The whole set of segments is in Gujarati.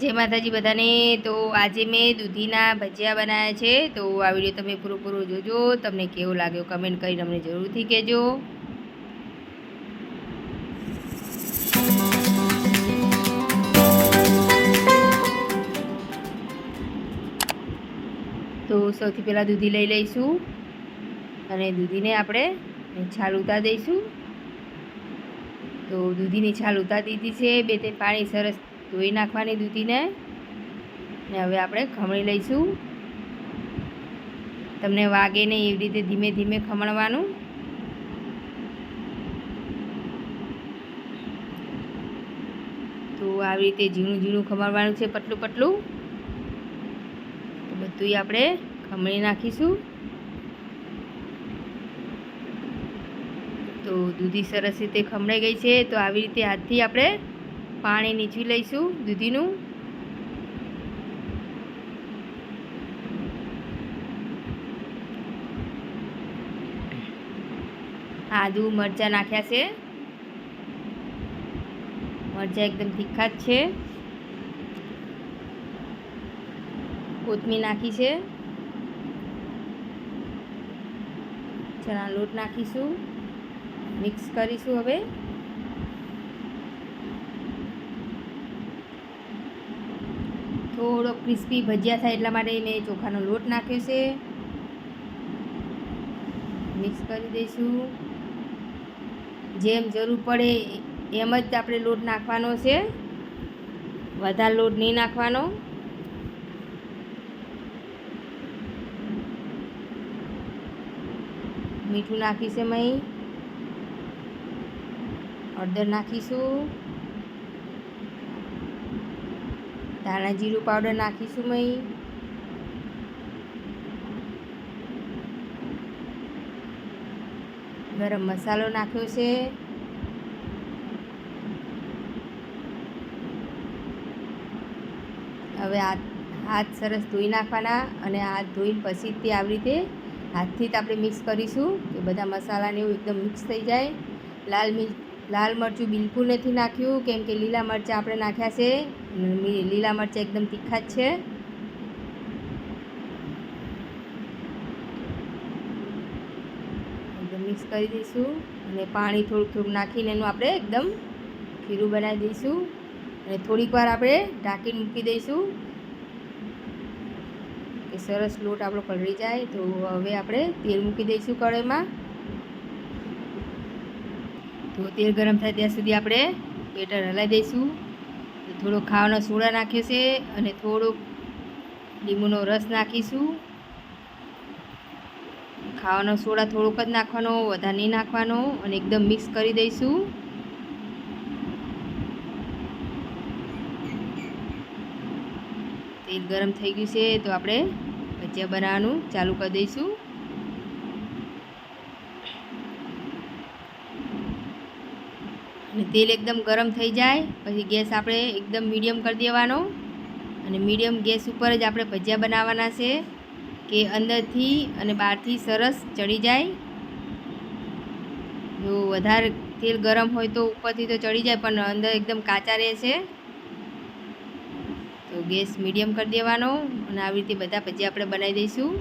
જય માતાજી બધાને. તો આજે મેં દૂધીના ભજીયા બનાવ્યા છે. તો આ વીડિયો તમે પૂરો જોજો. તમને કેવો લાગ્યો કમેન્ટ કરીને અમને જરૂરથી કહેજો. તો સૌથી પહેલાં દૂધી લઈ લઈશું. અને દૂધીને આપણે છાલ ઉતાર દઈશું. તો દૂધીની છાલ ઉતારી દીધી છે. બે તે પાણી સરસ ધોઈ નાખવાની દૂધીને. ને હવે આપણે ખમણી લઈશું. તમને વાગે નહીં એવી રીતે ધીમે ધીમે ખમણવાનું. તો આવી રીતે ઝીણું ઝીણું ખમણવાનું છે પતલું પતલું તો બધું આપણે ખમણી નાખીશું. તો દૂધી સરસ રીતે ખમણાઈ ગઈ છે. તો આવી રીતે હાથથી આપણે પાણી નીચવી લઈશું, દૂધીનું. આદુ મરચાં નાખ્યા છે. મરચાં એકદમ તીખા જ છે. કોથમીર નાખી છે. ચણા લોટ નાખીશું. મિક્સ કરીશું હવે. થોડો ક્રિસ્પી ભજીયા થાય એટલા માટે મેં ચોખાનો લોટ નાખ્યો છે. મિક્સ કરી દઈશું. જેમ જરૂર પડે એમ જ આપણે લોટ નાખવાનો છે. વધારે લોટ નહીં નાખવાનો. મીઠું નાખીશું એમાં હળદર નાખીશું. ધાણા જીરું પાવડર નાખીશું મેં ગરમ મસાલો નાખ્યો છે. હવે આ હાથ સરસ ધોઈ નાખવાના અને હાથ ધોઈને પછી તે આવી રીતે હાથથી જ આપણે મિક્સ કરીશું કે બધા મસાલાને એવું એકદમ મિક્સ થઈ જાય. લાલ મિર્ચ, લાલ મરચું બિલકુલ નથી નાખ્યું કેમ કે લીલા મરચાં આપણે નાખ્યા છે. લીલા મરચાં એકદમ તીખા છે. એકદમ મિક્સ કરી દઈશું અને પાણી થોડુંક થોડુંક નાખીને એનું આપણે એકદમ ખીરું બનાવી દઈશું. અને થોડીક વાર આપણે ઢાંકીને મૂકી દઈશું. કે સરસ લોટ આપણો પલળી જાય તો હવે આપણે તેલ મૂકી દઈશું કઢાઈમાં. તો તેલ ગરમ થાય ત્યાં સુધી આપણે બેટર હલાવી દઈશું. થોડો ખાવાનો સોડા નાખ્યો છે અને થોડોક લીંબુનો રસ નાખીશું. ખાવાનો સોડા થોડોક જ નાખવાનો, વધારે નહીં નાખવાનો અને એકદમ મિક્સ કરી દઈશું. તેલ ગરમ થઈ ગયું છે તો આપણે ભજીયા બનાવવાનું ચાલુ કરી દઈશું. અને તેલ એકદમ ગરમ થઈ જાય. પછી ગેસ આપણે એકદમ મીડિયમ કરી દેવાનો. અને મીડિયમ ગેસ ઉપર જ આપણે ભજીયા બનાવવાના છે કે અંદરથી અને બહારથી સરસ ચડી જાય. જો વધારે તેલ ગરમ હોય તો ઉપરથી તો ચડી જાય, પણ અંદર એકદમ કાચા રહેશે તો ગેસ મીડિયમ કરી દેવાનો અને આવી રીતે બધા ભજીયા આપણે બનાવી દઈશું.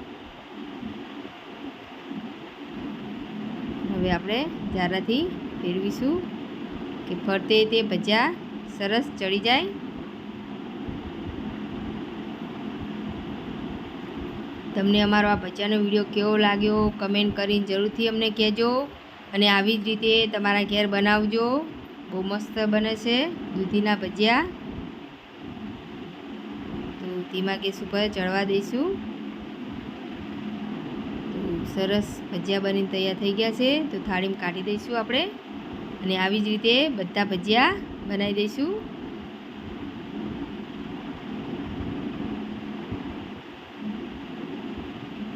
હવે આપણે જારાથી ફેરવીશું. કે ફરતે તે ભજીયા સરસ ચડી જાય? તમને અમારો આ ભજીયાનો વીડિયો કેવો લાગ્યો કમેન્ટ કરીને જરૂરથી અમને કહેજો અને આવી જ રીતે તમારા ઘેર બનાવજો. બહુ મસ્ત બને છે દૂધીના ભજીયા. તો ધીમા ગેસ ઉપર ચડવા દઈશું. તો સરસ ભજીયા બનીને તૈયાર થઈ ગયા છે. તો થાળીમાં કાઢી દઈશું આપણે. અને આવી જ રીતે બધા ભજીયા બનાવી દઈશું.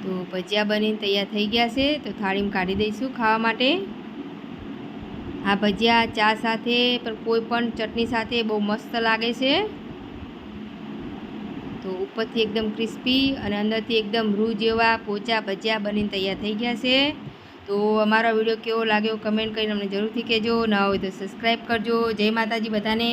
તો ભજીયા બનીને તૈયાર થઈ ગયા છે, તો થાળીમાં કાઢી દઈશું ખાવા માટે. આ ભજીયા ચા સાથે, પણ કોઈ પણ ચટણી સાથે બહુ મસ્ત લાગે છે. તો ઉપરથી એકદમ ક્રિસ્પી અને અંદરથી એકદમ રૂ જેવા પોચા ભજીયા બનીને તૈયાર થઈ ગયા છે. તો અમારો વીડિયો કેવો લાગ્યો? કમેન્ટ કરીને અમને જરૂરથી કહેજો. ના હોય તો સબસ્ક્રાઈબ કરજો. જય માતાજી બધાને.